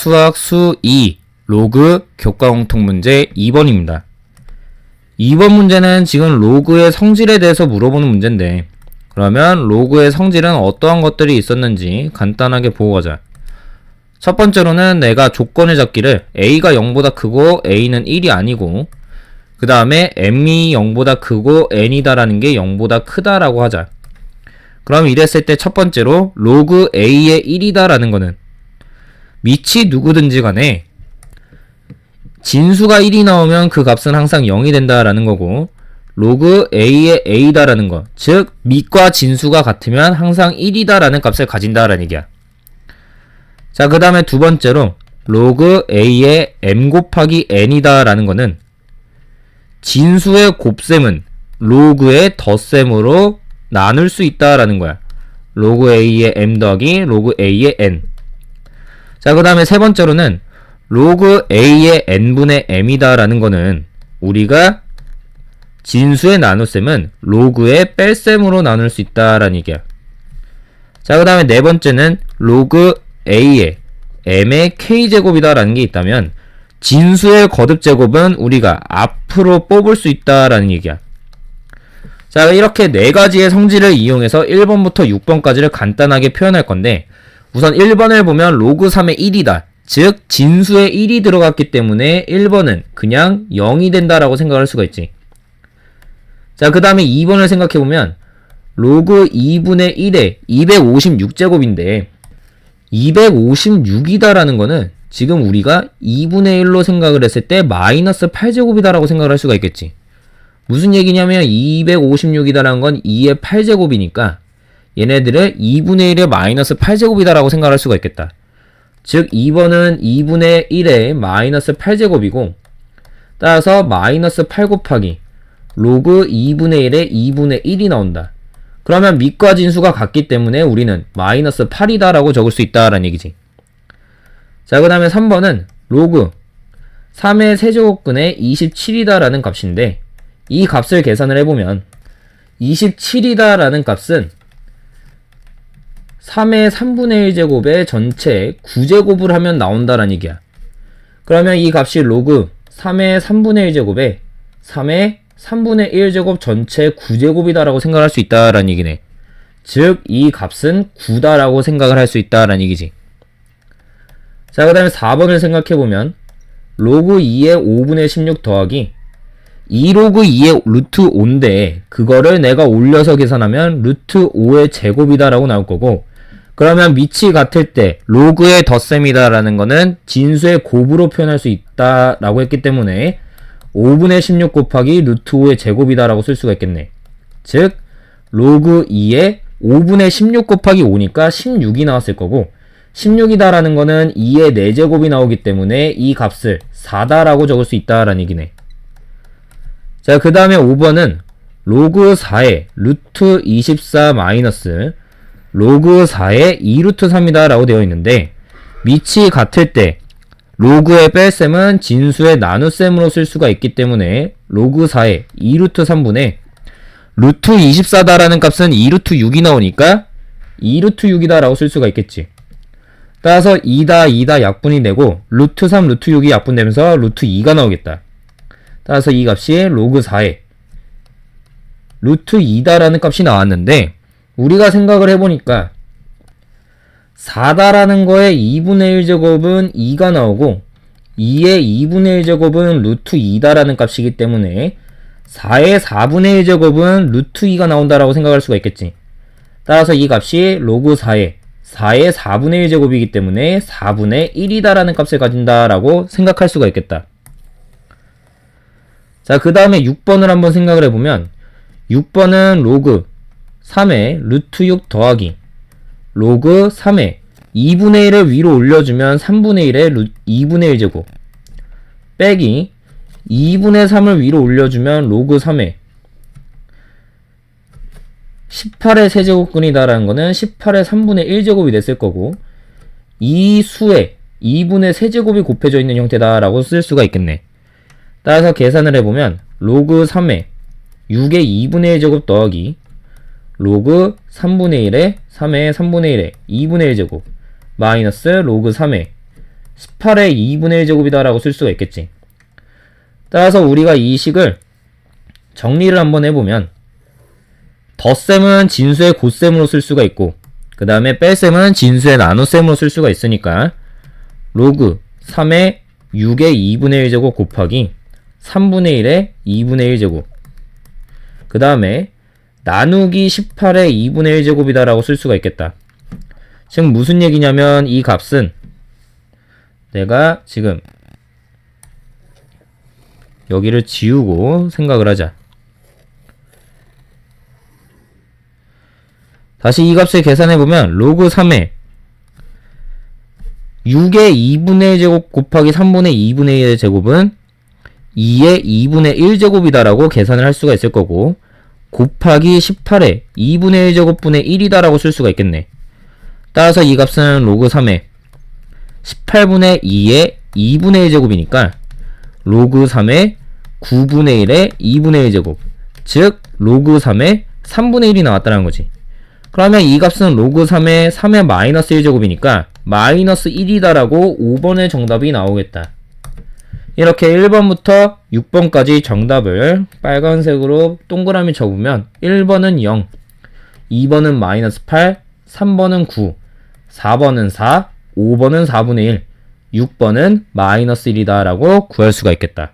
수학 수 2 로그 교과 공통 문제 2번입니다. 2번 문제는 지금 로그의 성질에 대해서 물어보는 문제인데 그러면 로그의 성질은 어떠한 것들이 있었는지 간단하게 보고 가자. 첫 번째로는 내가 조건을 잡기를 a가 0보다 크고 a는 1이 아니고 그 다음에 m이 0보다 크고 n이다라는 게 0보다 크다라고 하자. 그럼 이랬을 때 첫 번째로 로그 a의 1이다라는 거는 밑이 누구든지 간에 진수가 1이 나오면 그 값은 항상 0이 된다라는 거고 로그 a의 a다라는 거, 즉 밑과 진수가 같으면 항상 1이다라는 값을 가진다라는 얘기야. 자, 그 다음에 두 번째로 로그 a의 m 곱하기 n이다라는 거는 진수의 곱셈은 로그의 덧셈으로 나눌 수 있다라는 거야. 로그 a의 m 더하기 로그 a의 n. 자, 그 다음에 세 번째로는 로그 a의 n분의 m이다라는 거는 우리가 진수의 나눗셈은 로그의 뺄셈으로 나눌 수 있다라는 얘기야. 자, 그 다음에 네 번째는 로그 a의 m의 k제곱이다라는 게 있다면 진수의 거듭제곱은 우리가 앞으로 뽑을 수 있다라는 얘기야. 자, 이렇게 네 가지의 성질을 이용해서 1번부터 6번까지를 간단하게 표현할 건데 우선 1번을 보면 로그 3의 1이다. 즉 진수에 1이 들어갔기 때문에 1번은 그냥 0이 된다라고 생각할 수가 있지. 자, 그 다음에 2번을 생각해보면 로그 2분의 1에 256제곱인데 256이다라는 거는 지금 우리가 2분의 1로 생각을 했을 때 마이너스 8제곱이다라고 생각을 할 수가 있겠지. 무슨 얘기냐면 256이다라는 건 2의 8제곱이니까 얘네들을 2분의 1의 마이너스 8제곱이다라고 생각할 수가 있겠다. 즉 2번은 2분의 1의 마이너스 8제곱이고 따라서 마이너스 8 곱하기 로그 2분의 1의 2분의 1이 나온다. 그러면 밑과 진수가 같기 때문에 우리는 마이너스 8이다라고 적을 수 있다라는 얘기지. 자, 그 다음에 3번은 로그 3의 세제곱근의 27이다라는 값인데 이 값을 계산을 해보면 27이다라는 값은 3의 3분의 1제곱의 전체 9제곱을 하면 나온다라는 얘기야. 그러면 이 값이 로그 3의 3분의 1제곱에 3의 3분의 1제곱 전체 9제곱이다라고 생각할 수 있다라는 얘기네. 즉, 이 값은 9다라고 생각을 할 수 있다라는 얘기지. 자, 그 다음에 4번을 생각해보면, 로그 2의 5분의 16 더하기 2 로그 2의 루트 5인데, 그거를 내가 올려서 계산하면 루트 5의 제곱이다라고 나올 거고, 그러면 밑이 같을 때 로그의 덧셈이다라는 거는 진수의 곱으로 표현할 수 있다라고 했기 때문에 5분의 16 곱하기 루트 5의 제곱이다라고 쓸 수가 있겠네. 즉 로그 2의 5분의 16 곱하기 5니까 16이 나왔을 거고 16이다라는 거는 2의 4제곱이 나오기 때문에 이 값을 4다라고 적을 수 있다라는 얘기네. 자, 그 다음에 5번은 로그 4의 루트 24 마이너스 로그 4의 2루트 3이다 라고 되어 있는데 밑이 같을 때 로그의 뺄셈은 진수의 나눗셈으로 쓸 수가 있기 때문에 로그 4의 2루트 3분의 루트 24다라는 값은 2루트 6이 나오니까 2루트 6이다 라고 쓸 수가 있겠지. 따라서 2다 2다 약분이 되고 루트 3 루트 6이 약분되면서 루트 2가 나오겠다. 따라서 이 값이 로그 4의 루트 2다라는 값이 나왔는데 우리가 생각을 해보니까 4다라는 거에 2분의 1제곱은 2가 나오고 2의 2분의 1제곱은 루트 2다라는 값이기 때문에 4의 4분의 1제곱은 루트 2가 나온다라고 생각할 수가 있겠지. 따라서 이 값이 로그 4의 4의 4분의 1제곱이기 때문에 4분의 1이다라는 값을 가진다라고 생각할 수가 있겠다. 자, 그 다음에 6번을 한번 생각을 해보면 6번은 로그 3의 루트 6 더하기. 로그 3의 2분의 1을 위로 올려주면 3분의 1의 루, 2분의 1제곱. 빼기 2분의 3을 위로 올려주면 로그 3의 18의 세제곱근이다라는 거는 18의 3분의 1제곱이 됐을 거고 이 수에 2분의 세제곱이 곱해져 있는 형태다라고 쓸 수가 있겠네. 따라서 계산을 해보면 로그 3의 6의 2분의 1제곱 더하기 로그 3분의 1에 3의 3분의 1에 2분의 1 제곱 마이너스 로그 3에 18의 2분의 1 제곱이다 라고 쓸 수가 있겠지. 따라서 우리가 이 식을 정리를 한번 해보면 덧셈은 진수의 곱셈으로 쓸 수가 있고 그 다음에 뺄셈은 진수의 나눗셈으로 쓸 수가 있으니까 로그 3의 6의 2분의 1 제곱 곱하기 3분의 1의 2분의 1 제곱 그 다음에 나누기 18의 2분의 1제곱이다 라고 쓸 수가 있겠다. 지금 무슨 얘기냐면 이 값은 내가 지금 여기를 지우고 생각을 하자. 다시 이 값을 계산해보면 로그 3의 6의 2분의 1제곱 곱하기 3분의 2분의 1의 제곱은 2의 2분의 1제곱이다라고 계산을 할 수가 있을 거고 곱하기 18의 2분의 1제곱분의 1이다라고 쓸 수가 있겠네. 따라서 이 값은 로그 3의 18분의 2의 2분의 1제곱이니까 로그 3의 9분의 1의 2분의 1제곱 즉 로그 3의 3분의 1이 나왔다는 거지. 그러면 이 값은 로그 3의 3의 마이너스 1제곱이니까 마이너스 1이다라고 5번의 정답이 나오겠다. 이렇게 1번부터 6번까지 정답을 빨간색으로 동그라미 적으면 1번은 0, 2번은 마이너스 8, 3번은 9, 4번은 4, 5번은 4분의 1, 6번은 마이너스 1이다 라고 구할 수가 있겠다.